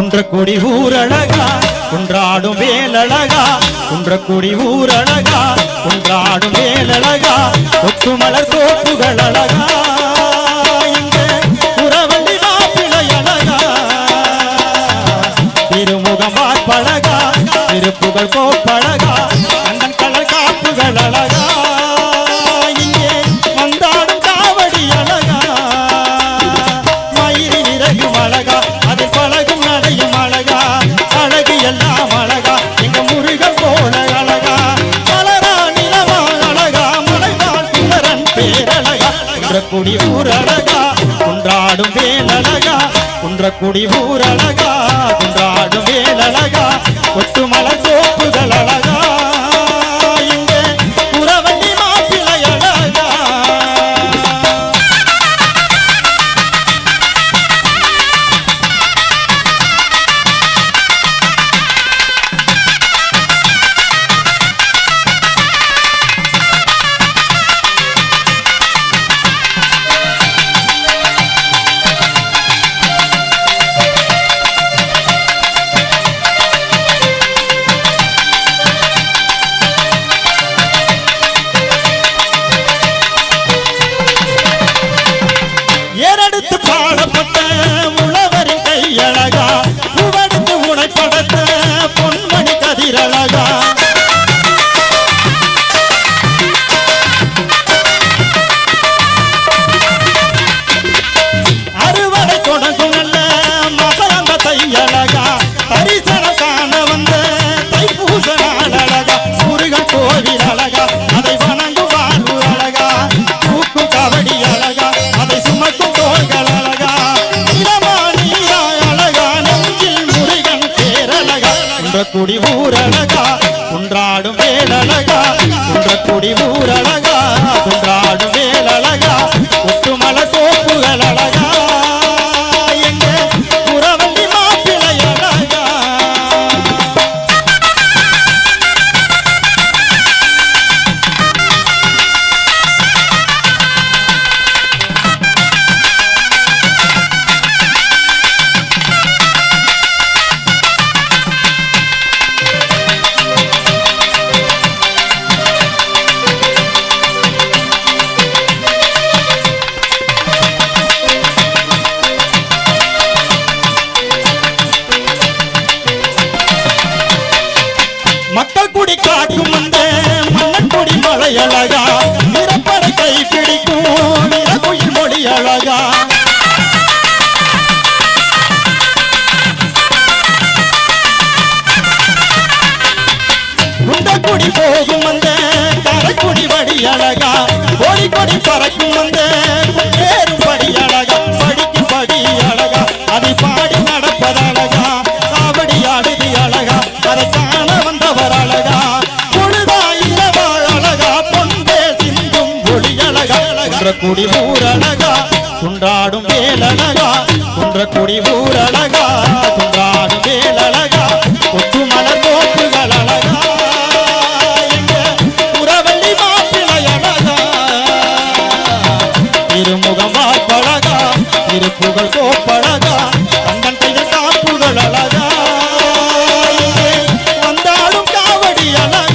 குன்றக்குடி ஊரழகா குன்றாடும் வேலழகா குன்றக்குடி ஊரழகா குன்றாடும் வேலழகா ஒத்துமலர் தோப்புகள் அழகா இங்க மாப்பிளை அழகா திருமுகம் பார்ப்பழகா திருப்புகழ் கோப்பழகா அண்ணன் கடல் காப்புகள் அழகா வேலழகா குன்றக்குடி ஊரழகா? குன்றாடும் வேலழகா? ஒத்துமலர் தோப்புகள் குடி ஊரழகா குன்றாடும் வேடழகா குன்ற குடி ஊரழகா காக்கும் அந்த மன்னன் மலை அழகா நிறப்பட கை பிடிக்கும் நிறகுயில் மொழி அழகா குடி போகும் அந்த கரைக்குடி வடி அழகா குன்றக்குடி ஊரழகா குன்றாடும் வேலழகா குன்றக்குடி ஊரழகா குன்றாடும் வேலழகா கொத்து மலர் கோப்புகள் அழகா புறவள்ளி மாப்பிள்ளை அழகா திருமுகம் வார்ப்பழகா திருப்புகழ் கோப்பழகா கண்ணன் கையில் காப்புகள் அழகா இங்கே வந்தாடும் காவடி அழகா